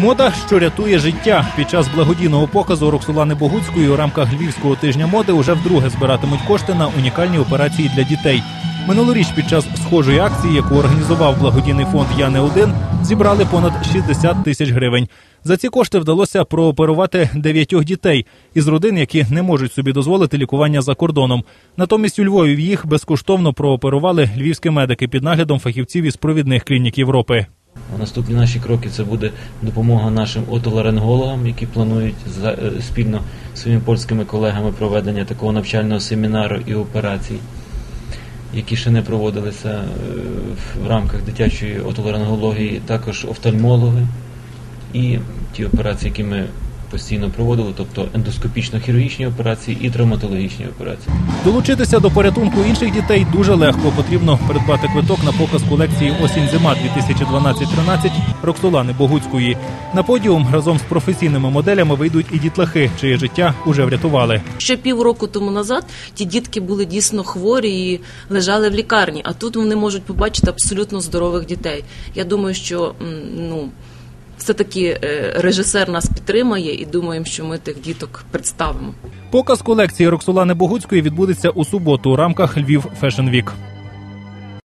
Мода, що рятує життя. Під час благодійного показу Роксолани Богуцької у рамках Львівського тижня моди уже вдруге збиратимуть кошти на унікальні операції для дітей. Минулоріч під час схожої акції, яку організував благодійний фонд Я не один, зібрали понад 60 тисяч гривень. За ці кошти вдалося прооперувати дев'ятьох дітей із родин, які не можуть собі дозволити лікування за кордоном. Натомість у Львові їх безкоштовно прооперували львівські медики під наглядом фахівців із провідних клінік Європи. Наступні наші кроки це буде допомога нашим отоларингологам, які планують е, спільно з своїми польськими колегами проведення такого навчального семінару і операцій, які ще не проводилися е, в рамках дитячої отоларингології, також офтальмологи і ті операції, які ми постійно проводили, тобто ендоскопічно-хірургічні операції і травматологічні операції. Долучитися до порятунку інших дітей дуже легко. Потрібно придбати квиток на показ колекції Осінь-зима 2012-13 Роксолани Богуцької. На подіум разом з професійними моделями вийдуть і дітлахи, чиє життя уже врятували. Ще півроку тому назад ті дітки були дійсно хворі і лежали в лікарні, а тут вони можуть побачити абсолютно здорових дітей. Я думаю, що ну. Все-таки е, режисер нас підтримає і думаємо, що ми тих діток представимо. Показ колекції Роксолани Богуцької відбудеться у суботу у рамках Львів Фешн Week.